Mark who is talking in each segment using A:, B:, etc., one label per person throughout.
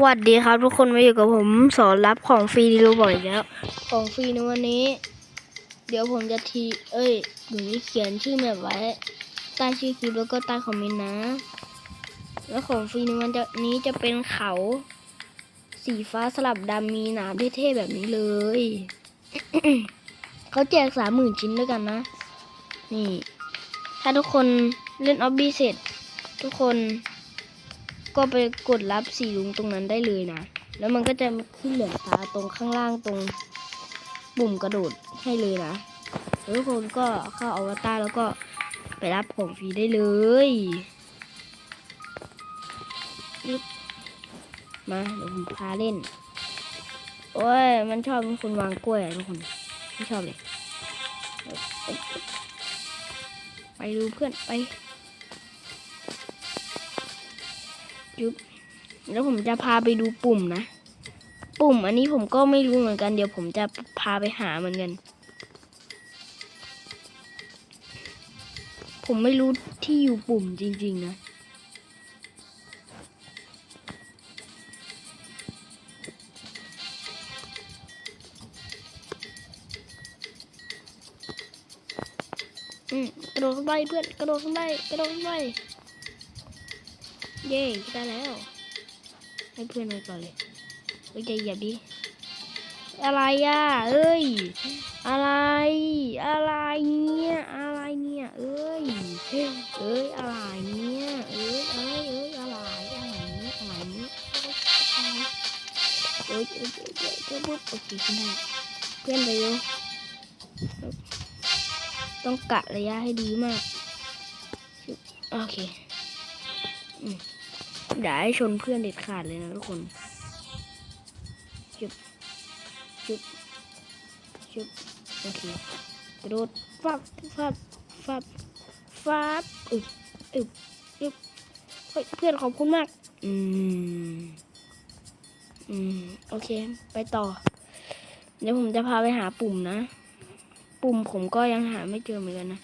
A: วัสดีครับทุกคนมาอยู่กับผมสอนรับของฟรีดีโรบอทอีกแล้ว ของฟรีในวันนี้ เดี๋ยวผมจะที เอ้ยหนูจะเขียนชื่อแมปไว้ใต้ชื่อคลิปแล้วก็ใต้คอมเมนต์นะ แล้วของฟรีในวันจะนี้จะเป็นเขา สีฟ้าสลับดำมีหนามเท่ๆแบบนี้เลยเขาแจกสามหมื่นชิ้นด้วยกันนะ นี่ ถ้าทุกคนเล่นออบบี้เสร็จ ทุกคน ก็ไปกดรับสีลุงตรงนั้นได้เลยนะ แล้วมันก็จะขึ้นเหลืองตาตรงข้างล่างตรงปุ่มกระโดดให้เลยนะทุกคนก็เข้าอวตารแล้วก็ไปรับของฟรีได้เลยมาเดี๋ยวผมพาเล่น โอ้ย มันชอบเป็นคนวางกล้วยทุกคนไม่ชอบเลย ไปดูเพื่อนไป ยุบแล้วผมจะพาไปดูปุ่มนะ ปุ่มอันนี้ผมก็ไม่รู้เหมือนกัน เดี๋ยวผมจะพาไปหาเหมือนกัน ผมไม่รู้ที่อยู่ปุ่มจริง ๆ นะอืมกระโดดขึ้นไปเพื่อนกระโดดขึ้นไปกระโดดขึ้นไป เย้ได้แล้ว ให้เพื่อนไปก่อนเลยเฮ้ยใจหยียบดิ อะไรอะ เอ้ย อะไร อะไรเนี่ย อะไรเนี่ย เอ้ย เอ้ย อะไรเนี่ย เอ้ย เอ้ย เอ้ย อะไร อะไรเนี่ยอะไรเนี่ยเอ้ยเอ้ยเอ้ยเอ้ยเอ้ยปุ๊บโอเคขึ้นได้เพื่อนไปเร็วต้องกะระยะให้ดีมาก โอเค อืม อย่าให้ชนเพื่อนเด็ดขาดเลยนะทุกคนจุบจุบจุบโอเคกระโดดฟับฟับฟับฟับอึบอึบอึบเฮ้ยเพื่อนขอบคุณมาก อืม อืม โอเค ไปต่อ เดี๋ยวผมจะพาไปหาปุ่มนะ ปุ่มผมก็ยังหาไม่เจอเหมือนกันนะ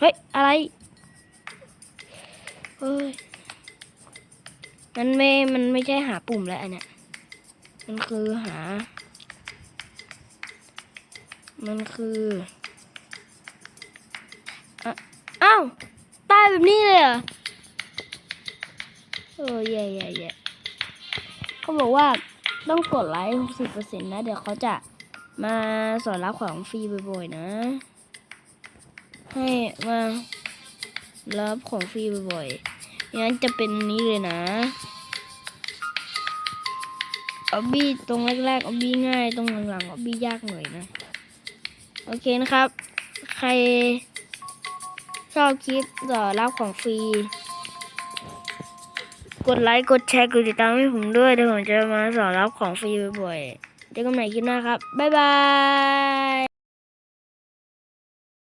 A: เฮ้ย อะไร เฮ้ย มันไม่ มันไม่ใช่หาปุ่มแล้วอันเนี้ย มันคือหา มันคืออ้าวตายแบบนี้เลยเหรอเออแย่แย่แย่เขาบอกว่าต้องกดไลค์หกสิบเปอร์เซ็นต์นะ เดี๋ยวเขาจะมาสอนรับของฟรีบ่อยๆนะ ให้มารับของฟรีบ่อยๆ งั้นจะเป็นนี้เลยนะออบบี้ตรงแรกๆออบบี้ง่ายตรงหลังๆออบบี้ยากหน่อยนะโอเคนะครับ ใครชอบคลิปต่อรับของฟรี กดไลค์ กดแชร์ กดติดตามให้ผมด้วยเดี๋ยวผมจะมาสอนรับของฟรีบ่อยๆเจอกันใหม่คลิปหน้าครับ บ๊ายบาย